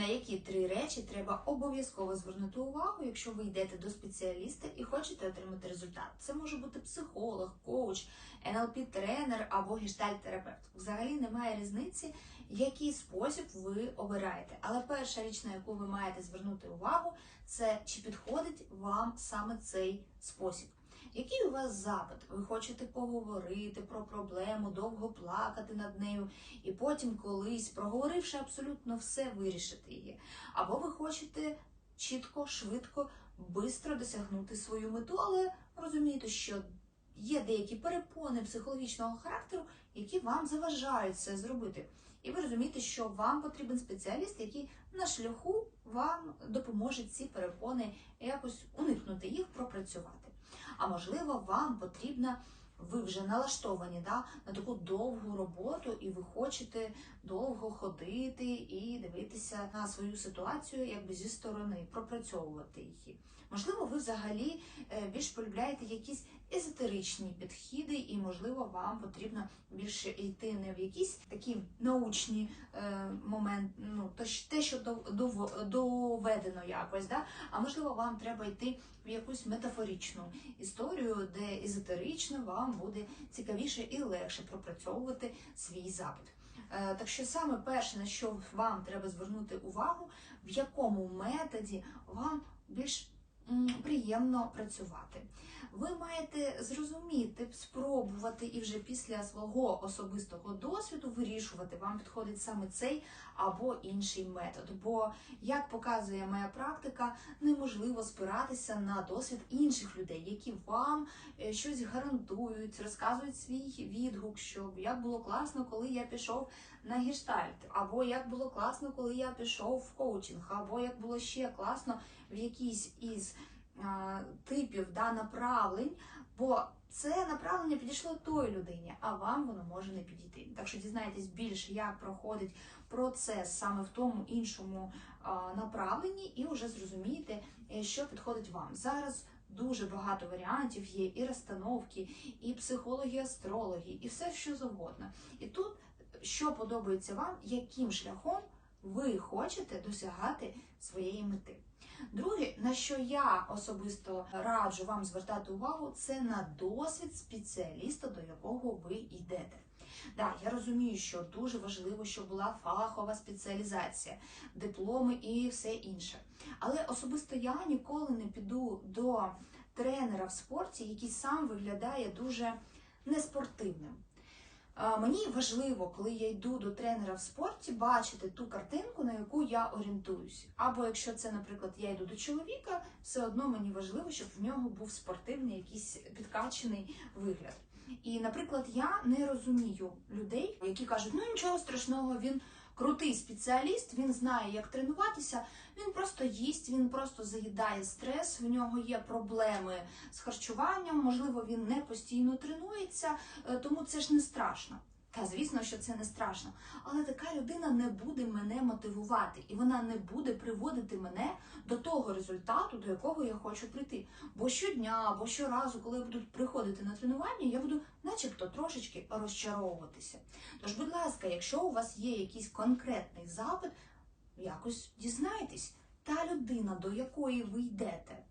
на які три речі треба обов'язково звернути увагу, якщо ви йдете до спеціаліста і хочете отримати результат. Це може бути психолог, коуч, НЛП-тренер або гештальт-терапевт. Взагалі немає різниці, який спосіб ви обираєте. Але перша річ, на яку ви маєте звернути увагу, це чи підходить вам саме цей спосіб. Який у вас запит? Ви хочете поговорити про проблему, довго плакати над нею, і потім колись, проговоривши абсолютно все, вирішити її. Або ви хочете чітко, швидко, швидко досягнути свою мету, але розумієте, що є деякі перепони психологічного характеру, які вам заважають це зробити. І ви розумієте, що вам потрібен спеціаліст, який на шляху вам допоможе ці перепони якось уникнути їх, пропрацювати. А можливо, вам потрібна, ви вже налаштовані да, на таку довгу роботу, і ви хочете довго ходити і дивитися на свою ситуацію якби зі сторони, пропрацьовувати її. Можливо, ви взагалі е, більш полюбляєте якісь езотеричні підходи, і, можливо, вам потрібно більше йти не в якісь такі научні е, моменти, ну те, що дов- дов- доведено якось, да? а можливо, вам треба йти в якусь метафоричну історію, де езотерично вам буде цікавіше і легше пропрацьовувати свій запит. Е, Так що саме перше, на що вам треба звернути увагу, в якому методі вам більш приємно працювати. Ви маєте зрозуміти, спробувати і вже після свого особистого досвіду вирішувати, вам підходить саме цей або інший метод. Бо, як показує моя практика, неможливо спиратися на досвід інших людей, які вам е, щось гарантують, розказують свій відгук, що як було класно, коли я пішов на гештальт, або як було класно, коли я пішов в коучинг, або як було ще класно в якійсь із а, типів да, направлень, бо це направлення підійшло той людині, а вам воно може не підійти. Так що дізнайтесь більше, як проходить процес саме в тому іншому а, направленні, і вже зрозумієте, е, що підходить вам. Зараз дуже багато варіантів є і розстановки, і психологи, астрологи, і все що завгодно. І тут що подобається вам, яким шляхом ви хочете досягати своєї мети. Друге, на що я особисто раджу вам звертати увагу, це на досвід спеціаліста, до якого ви йдете. Да, я розумію, що дуже важливо, щоб була фахова спеціалізація, дипломи і все інше. Але особисто я ніколи не піду до тренера в спорті, який сам виглядає дуже неспортивним. Мені важливо, коли я йду до тренера в спорті, бачити ту картинку, на яку я орієнтуюсь. Або якщо це, наприклад, я йду до чоловіка, все одно мені важливо, щоб в нього був спортивний, якийсь підкачений вигляд. І, наприклад, я не розумію людей, які кажуть, ну нічого страшного, він крутий спеціаліст, він знає, як тренуватися, він просто їсть, він просто заїдає стрес, в нього є проблеми з харчуванням, можливо, він не постійно тренується, е, тому це ж не страшно. Та звісно, що це не страшно. Але така людина не буде мене мотивувати, і вона не буде приводити мене до того результату, до якого я хочу прийти. Бо щодня або щоразу, коли я буду приходити на тренування, я буду, начебто, трошечки розчаровуватися. Тож, будь ласка, якщо у вас є якийсь конкретний запит, якось дізнайтесь, та людина, до якої ви йдете,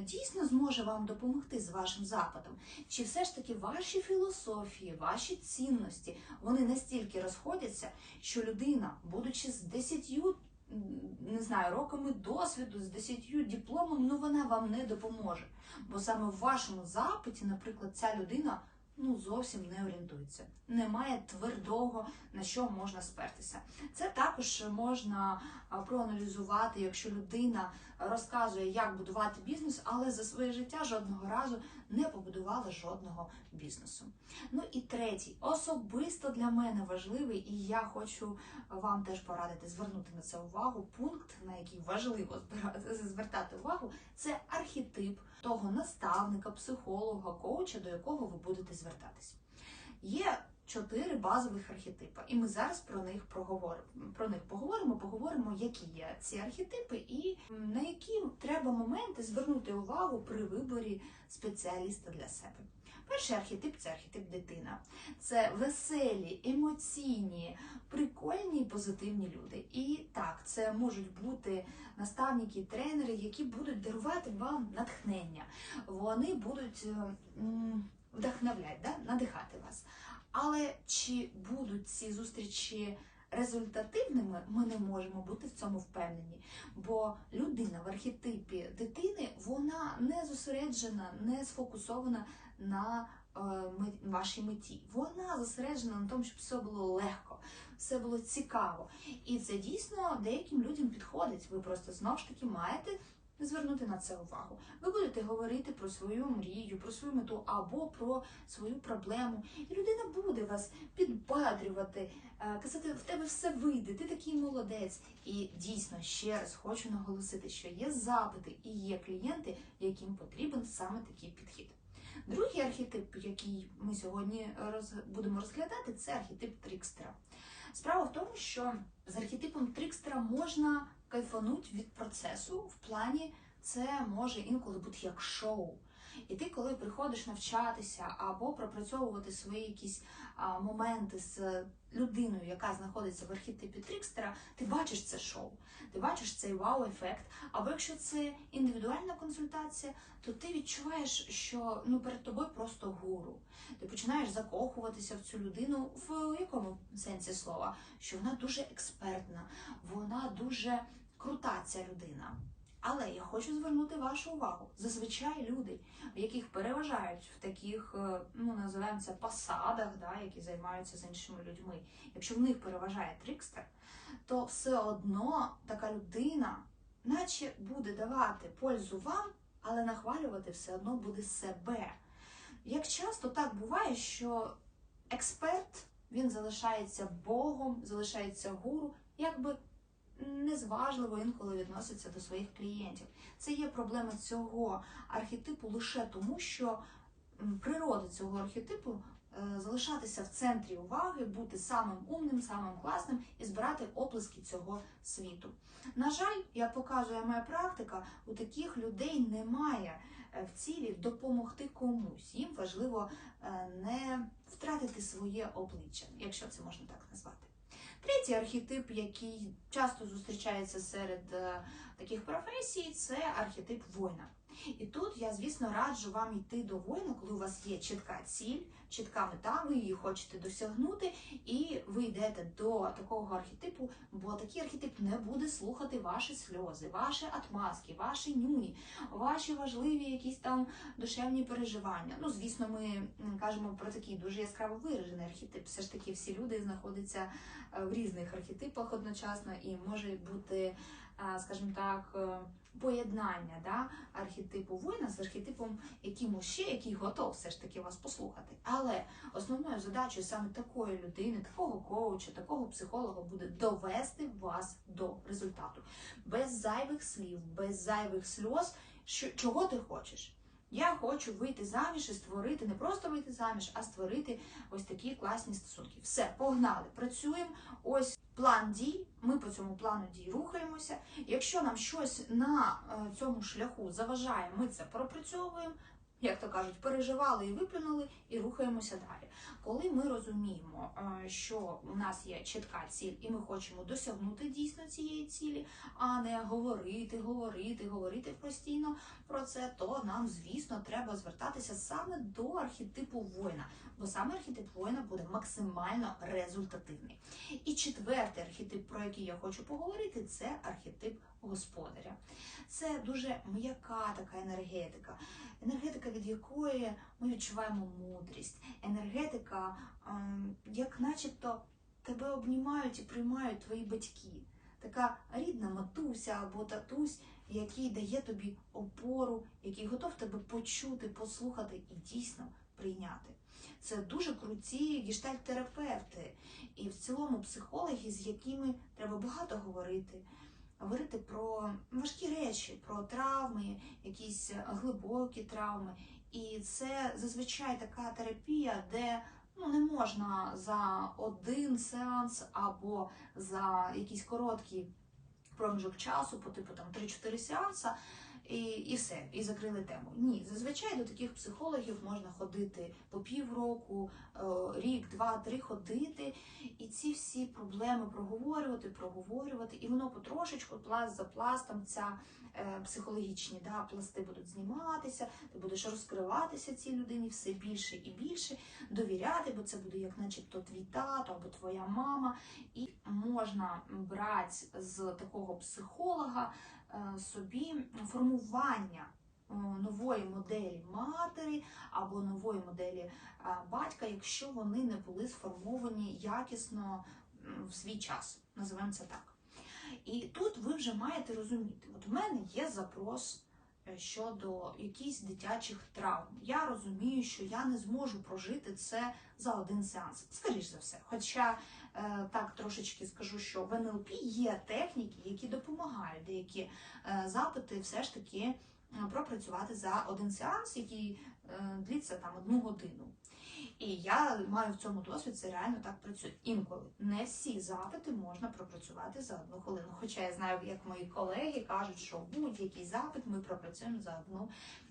дійсно зможе вам допомогти з вашим запитом. Чи все ж таки ваші філософії, ваші цінності, вони настільки розходяться, що людина, будучи з десятью, м, не знаю, роками досвіду, з десятью дипломом, ну вона вам не допоможе. Бо саме в вашому запиті, наприклад, ця людина ну зовсім не орієнтується, немає твердого на що можна спертися. Це також можна проаналізувати, якщо людина розказує, як будувати бізнес, але за своє життя жодного разу не побудувала жодного бізнесу. Ну і третій, особисто для мене важливий, і я хочу вам теж порадити звернути на це увагу. Пункт, на який важливо звертати увагу, це архетип того наставника, психолога, коуча, до якого ви будете звертатись. Є чотири базових архетипи, і ми зараз про них проговоримо. Про них поговоримо, поговоримо, які є ці архетипи, і на які треба моменти звернути увагу при виборі спеціаліста для себе. Перший архетип це архетип дитина. Це веселі, емоційні, прикольні позитивні люди. І так, це можуть бути наставники, тренери, які будуть дарувати вам натхнення. Вони будуть е, вдохновляти, да? надихати вас. Але чи будуть ці зустрічі результативними, ми не можемо бути в цьому впевнені. Бо людина в архетипі дитини вона не зосереджена, не сфокусована на е, вашій меті. Вона зосереджена на тому, щоб все було легко, все було цікаво. І це дійсно деяким людям підходить. Ви просто знову ж таки маєте звернути на це увагу. Ви будете говорити про свою мрію, про свою мету або про свою проблему. І людина буде вас підбадрювати, е, казати, в тебе все вийде, ти такий молодець. І дійсно ще раз хочу наголосити, що є запити і є клієнти, яким потрібен саме такий підхід. Другий архетип, який ми сьогодні роз... будемо розглядати, це архетип трікстера. Справа в тому, що з архетипом трікстера можна кайфануть від процесу в плані це може інколи бути як шоу. І ти, коли приходиш навчатися або пропрацьовувати свої якісь а, моменти з людиною, яка знаходиться в архетипі трікстера, ти бачиш це шоу, ти бачиш цей вау-ефект. Або якщо це індивідуальна консультація, то ти відчуваєш, що ну перед тобою просто гуру. Ти починаєш закохуватися в цю людину в якому сенсі слова? Що вона дуже експертна, вона дуже крута ця людина. Але я хочу звернути вашу увагу. Зазвичай люди, яких переважають в таких, е, ну називаємо це посадах, да, які займаються з іншими людьми. Якщо в них переважає трикстер, то все одно така людина, наче буде давати пользу вам, але нахвалювати все одно буде себе. Як часто так буває, що експерт він залишається Богом, залишається гуру, якби незважливо інколи відноситься до своїх клієнтів. Це є проблема цього архетипу лише тому, що природа цього архетипу е, залишатися в центрі уваги, бути самим умним, самим класним і збирати оплески цього світу. На жаль, як показує моя практика, у таких людей немає е, в цілі допомогти комусь. Їм важливо е, не втратити своє обличчя, якщо це можна так назвати. Третій архетип, який часто зустрічається серед е, таких професій, це архетип воїна. І тут я, звісно, раджу вам йти до воїна, коли у вас є чітка ціль, чітка мета, ви її хочете досягнути, і ви йдете до такого архетипу, бо такий архетип не буде слухати ваші сльози, ваші отмазки, ваші нюні, ваші важливі якісь там душевні переживання. Ну, звісно, ми кажемо про такий дуже яскраво виражений архетип. Все ж таки, всі люди знаходяться е, в різних архетипах одночасно, і може бути, скажімо так, е, поєднання да, архетипу воїна з архетипом якимось ще, який готов все ж таки вас послухати. Але основною задачею саме такої людини, такого коуча, такого психолога буде довести вас до результату. Без зайвих слів, без зайвих сльоз, що, чого ти хочеш. Я хочу вийти заміж і створити, не просто вийти заміж, а створити ось такі класні стосунки. Все, погнали, працюємо. Ось план дій. Ми по цьому плану дій рухаємося. Якщо нам щось на е, цьому шляху заважає, ми це пропрацьовуємо. Як то кажуть, переживали і виплюнули, і рухаємося далі. Коли ми розуміємо, е, що у нас є чітка ціль, і ми хочемо досягнути дійсно цієї цілі, а не говорити, говорити, говорити постійно про це, то нам, звісно, треба звертатися саме до архетипу воїна, бо саме архетип воїна буде максимально результативний. І четвертий архетип, про який я хочу поговорити, це архетип господаря. Це дуже м'яка така енергетика, енергетика, від якої ми відчуваємо мудрість, енергетика, ем, як начебто тебе обнімають і приймають твої батьки. Така рідна матуся або татусь, який дає тобі опору, який готов тебе почути, послухати і дійсно прийняти. Це дуже круті гештальт-терапевти і в цілому психологи, з якими треба багато говорити. Говорити про важкі речі, про травми, якісь глибокі травми. І це зазвичай така терапія, де ну, не можна за один сеанс або за якийсь короткий проміжок часу, по типу там 3-4 сеанса, і, і все, і закрили тему. Ні, зазвичай до таких психологів можна ходити по півроку, е, рік, два, три ходити, і ці всі проблеми проговорювати, проговорювати, і воно потрошечку, пласт за пластом, ця е, психологічні да, пласти будуть зніматися, ти будеш розкриватися цій людині все більше і більше, довіряти, бо це буде як начебто твій тато або твоя мама. І можна брати з такого психолога собі формування е, нової моделі матері або нової моделі е, батька, якщо вони не були сформовані якісно в свій час. Називаємо це так. І тут ви вже маєте розуміти, от в мене є запрос е, щодо якихось дитячих травм. Я розумію, що я не зможу прожити це за один сеанс, скоріш за все. Хоча е, так трошечки скажу, що в НЛП є техніки, які допомагають деякі е, запити все ж таки е, пропрацювати за один сеанс, який е, длиться там одну годину. І я маю в цьому досвід, це реально так працює. Інколи не всі запити можна пропрацювати за одну хвилину. Хоча я знаю, як мої колеги кажуть, що будь-який запит ми пропрацюємо за одну е,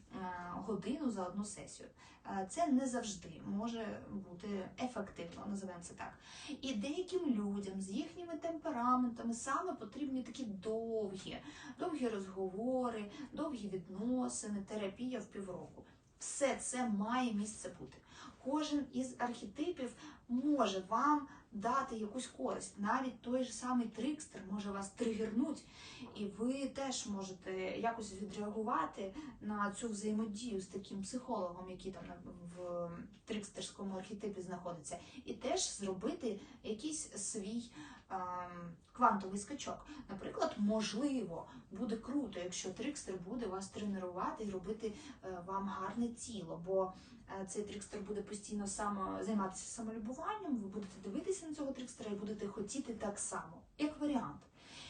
годину, за одну сесію. Е, Це не завжди може бути ефективно, називаємо це так. І деяким людям з їхніми темпераментами саме потрібні такі довгі, довгі розговори, довгі відносини, терапія в півроку. Все це має місце бути. Кожен із архетипів може вам дати якусь користь. Навіть той же самий трикстер може вас тригернути, і ви теж можете якось відреагувати на цю взаємодію з таким психологом, який там в трикстерському архетипі знаходиться, і теж зробити якийсь свій ем, квантовий скачок. Наприклад, можливо, буде круто, якщо трикстер буде вас тренувати і робити е, вам гарне тіло, бо е, цей трикстер буде постійно само займатися самолюбуванням, ви будете дивитися на цього трикстера і будете хотіти так само, як варіант.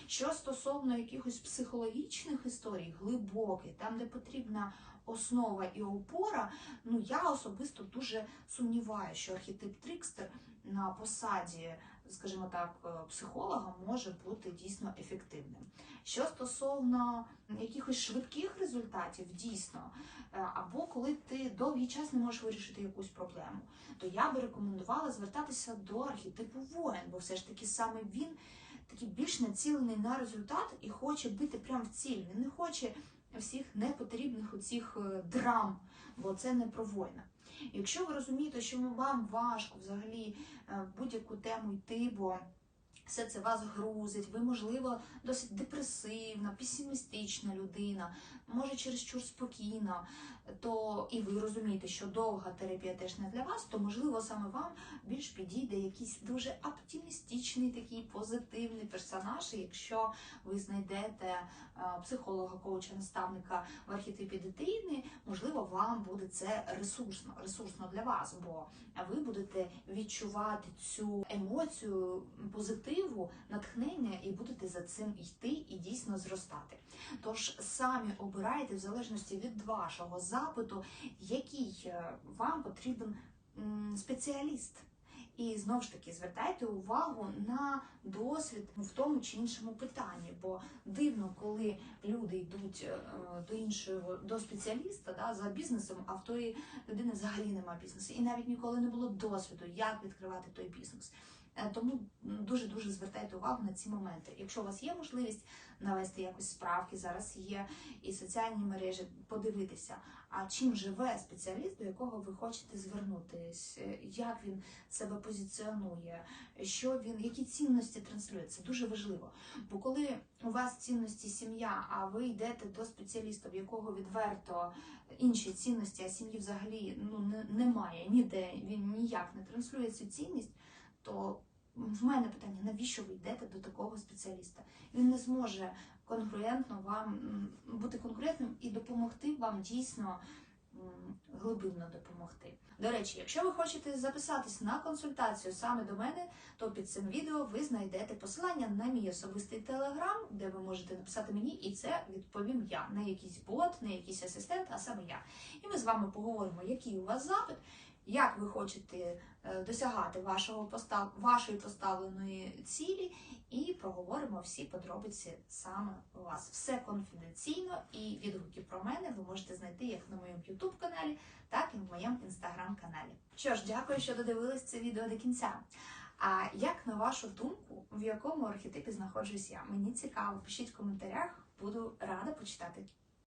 Що стосовно якихось психологічних історій, глибоких, там, де потрібна основа і опора, ну я особисто дуже сумніваюся, що архетип Трикстер на посаді, скажімо так, е, психолога може бути дійсно ефективним. Що стосовно якихось швидких результатів, дійсно, е, або коли ти довгий час не можеш вирішити якусь проблему, то я би рекомендувала звертатися до архетипу воїн, бо все ж таки саме він такий більш націлений на результат і хоче бити прямо в ціль. Він не хоче всіх непотрібних оцих е, драм, бо це не про воїна. Якщо ви розумієте, що вам важко взагалі е, будь-яку тему йти, бо все це вас грузить, ви, можливо, досить депресивна, песимістична людина, може чересчур спокійна, то і ви розумієте, що довга терапія теж не для вас, то можливо саме вам більш підійде якийсь дуже оптимістичний, такий позитивний персонаж. І якщо ви знайдете е, психолога, коуча, наставника в архетипі дитини, можливо, вам буде це ресурсно, ресурсно для вас, бо ви будете відчувати цю емоцію позитиву, натхнення і будете за цим йти і дійсно зростати. Тож самі обирайте в залежності від вашого запиту, який е, вам потрібен спеціаліст. І знову ж таки звертайте увагу на досвід в тому чи іншому питанні, бо дивно, коли люди йдуть е, до іншого до спеціаліста да, за бізнесом, а в тої людини взагалі немає бізнесу, і навіть ніколи не було досвіду, як відкривати той бізнес. Е, Тому дуже дуже звертайте увагу на ці моменти. Якщо у вас є можливість навести якось справки, зараз є і соціальні мережі, подивитися, а чим живе спеціаліст, до якого ви хочете звернутись, е, як він себе позиціонує, що він, які цінності транслює. Це дуже важливо. Бо коли у вас цінності сім'я, а ви йдете до спеціаліста, в якого відверто інші цінності, а сім'ї взагалі ну немає ніде, він ніяк не транслює цю цінність, то в мене питання: навіщо ви йдете до такого спеціаліста? Він не зможе конкурентно вам бути конкурентним і допомогти вам дійсно глибинно допомогти. До речі, якщо ви хочете записатись на консультацію саме до мене, то під цим відео ви знайдете посилання на мій особистий телеграм, де ви можете написати мені, і це відповім я, не якийсь бот, не якийсь асистент, а саме я. І ми з вами поговоримо, який у вас запит, як ви хочете е, досягати вашого постав... вашої поставленої цілі, і проговоримо всі подробиці саме у вас. Все конфіденційно і відгуки про мене ви можете знайти як на моєму YouTube каналі, так і в моєму інстаграм каналі. Що ж, дякую, що додивились це відео до кінця. А як на вашу думку, в якому архетипі знаходжусь я? Мені цікаво, пишіть в коментарях, буду рада почитати.